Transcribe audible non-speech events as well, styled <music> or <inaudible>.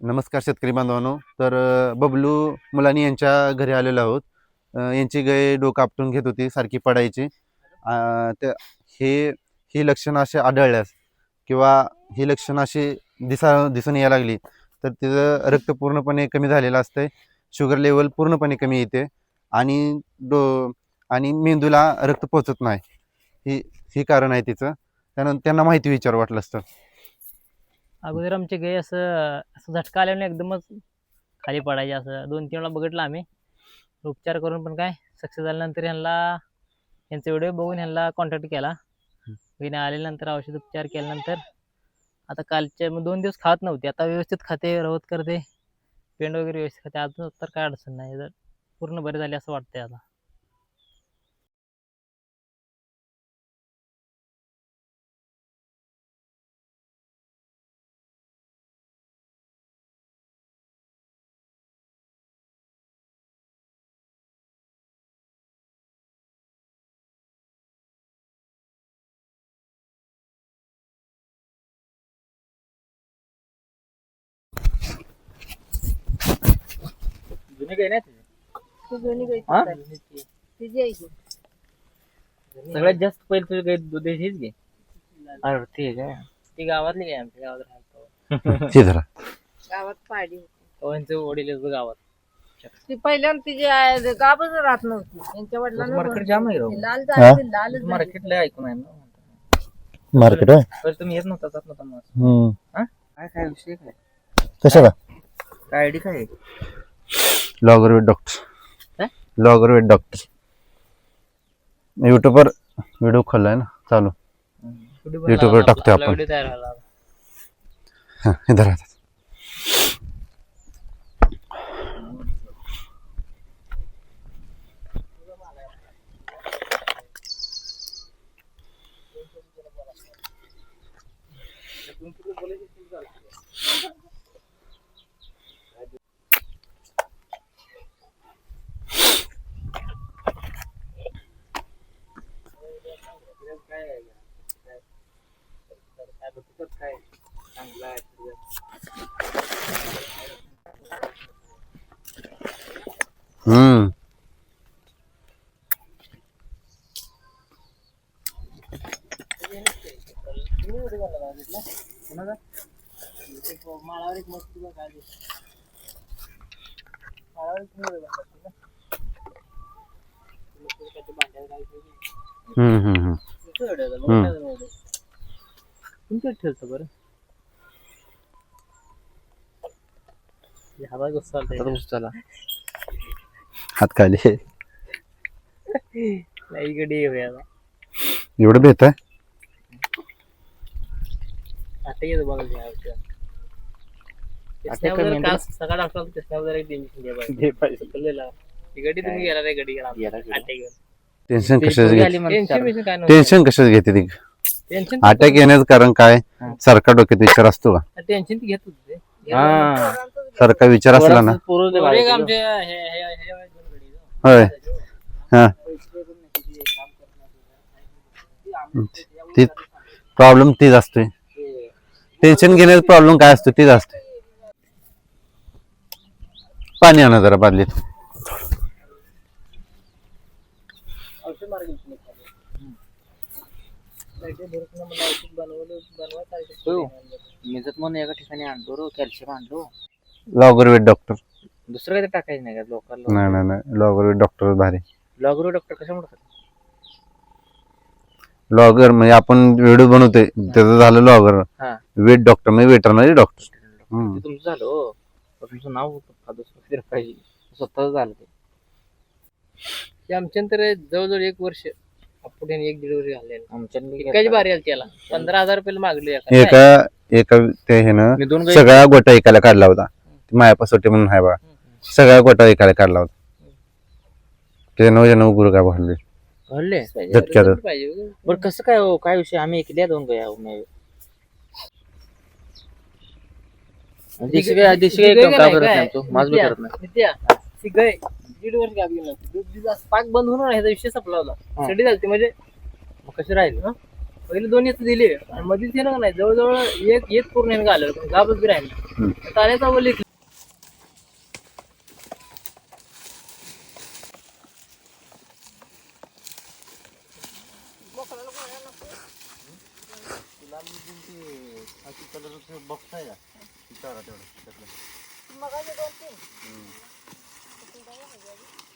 नमस्कार शेतकरी बांधवांनो. तर बबलू मुलानी यांच्या घरी आलेलो आहोत. यांची गाय डोकं आपटून घेत होती सारखी पडायची. तर त्या हे ही लक्षणं असे आढळल्यास किंवा ही लक्षणं अशी दिसा दिसून यायला लागली तर तिचं रक्त पूर्णपणे कमी झालेलं असतंय. शुगर लेवल पूर्णपणे कमी येते आणि डो आणि मेंदूला रक्त पोचत नाही. ही ही कारण आहे तिचं. त्यानं त्यांना माहिती विचार वाटलं असतं. अगोदर आमचे गाय असं असं झटका आल्याने एकदमच खाली पडायचे असं. दोन तीन वेळा बघितलं आम्ही. उपचार करून पण काय सक्सेस झाल्यानंतर ह्यांना यांचे व्हिडिओ बघून ह्यांना कॉन्टॅक्ट केला. घेणे आल्यानंतर औषध उपचार केल्यानंतर आता कालचे मग दोन दिवस खात नव्हते. आता व्यवस्थित खाते रवत करते. पेंड वगैरे व्यवस्थित खाते. अजून तर काय अडचण नाही. जर पूर्ण बरे झाले असं वाटतंय आता. जुने नाही ती हा? आहे. सगळ्यात जास्त पहिले तुझी गाय दूध हीच घे. अरे ते काय? ती गावातली काय आमच्या गावात राहतो. <laughs> हे धरा. गावात पाडी होती. त्यांचे वडील आहेत गावात. ती पहिल्यांदा तिची आहे- गाभच राहत नव्हती. त्यांच्या वडिलांना मार्केट जाम आहे राव. ती लाल हा? झाली ती लालच झाली. मार्केटला ऐकून आहे ना. मार्केट आहे तर तुम्ही येत नव्हता जात नव्हता मग. काय काय विषय काय? कशा का काय आयडी काय लॉगर विथ डॉक्टर काय? लॉगर विथ डॉक्टर युट्यूबवर व्हिडिओ खोललाय ना? चालू। YouTube वर टाकतोय आपण. व्हिडिओ तयार झाला हा, हे धरा हम्म माळावर एक मस्त तुला काय? माळावर एक भांड्यावर होतं. हम्म हम्म हम्म तुमचं एवढं आहे का? हम्म. बघा ना एवढं. तुमच्यात ठेवतं बरं? हात खाली. नाही एवढं बेत आहे आता. येतो बघा त्या औषध. त्याच्यावर जर काल सकाळ असला तर त्याच्यावर जरा एक देणगी घ्या पाहिजे. कळलेलं? ती गडी तुम्ही गेला रे गडी गेला. अटॅक घेऊन टेन्शन कशाच घेते टेन्शन बिन्शन काय नव्हतं. टेन्शन कशाच घेते ती? टेन्शन अटॅक येण्याचं कारण काय? सारखा डोक्यात विचार असतो का? टेन्शन ती घेत होते ते. सारखा विचार असला ना. पोरं एक आमचे हे- हे- हे- हे दोन. होय. हा. ती प्रॉब्लेम तीच असतोय. टेन्शन घेण्याचा प्रॉब्लेम काय असतो तीच असते पाणी आणा जरा बादलीत. औषध मार्ग मिजत म्हणून एका ठिकाणी आणलो कॅल्शियम आणलो. डॉक्टर दुसरं काही टाकायचं नाही का? लोकांना नाही नाही नाही. लॉगर विथ डॉक्टर भारी. लॉगरो डॉक्टर कशामुळे खातात? लॉगर म्हणजे आपण व्हिडिओ बनवतोय. त्याचं झालं लॉगर हा. वेट डॉक्टर म्हणजे वेटरनरी डॉक्टर हम्म. ते तुमचं झालं हो. पण तुमचं नाव होतं. पाहिजे स्वतःच झालं ते. आमच्या तर जवळजवळ एक वर्ष पुढे एक डिलिव्हरी झाली आमच्या बारी आली त्याला पंधरा हजार रुपये मागले एका एका ते हे सगळा गोटा एकाला काढला होता मायापासोटी म्हणून आहे बा सगळा गोटा एकाला काढला होता ते नऊ नऊ गुरु काय भरले घडले झटक्यात बरं कसं काय हो काय विषय आम्ही ऐकल्या दोन गाया हो, देशी का नाही करत काय? नाही तो माझ करत नाही ती गाय दीड वर्ष गाप गेलं दूध दिलं असं पाक बंद होणार ह्याचा विषय संपला होता. सडी झाली म्हणजे कसे राहील? ना पहिले येत दिले. आणि मधीच येणार नाही. जवळजवळ एक एक पूर्ण येणं पण गाबच बी राहिलं ताऱ्याचा वली बघताय का विचारा तेवढं যাব না যাবি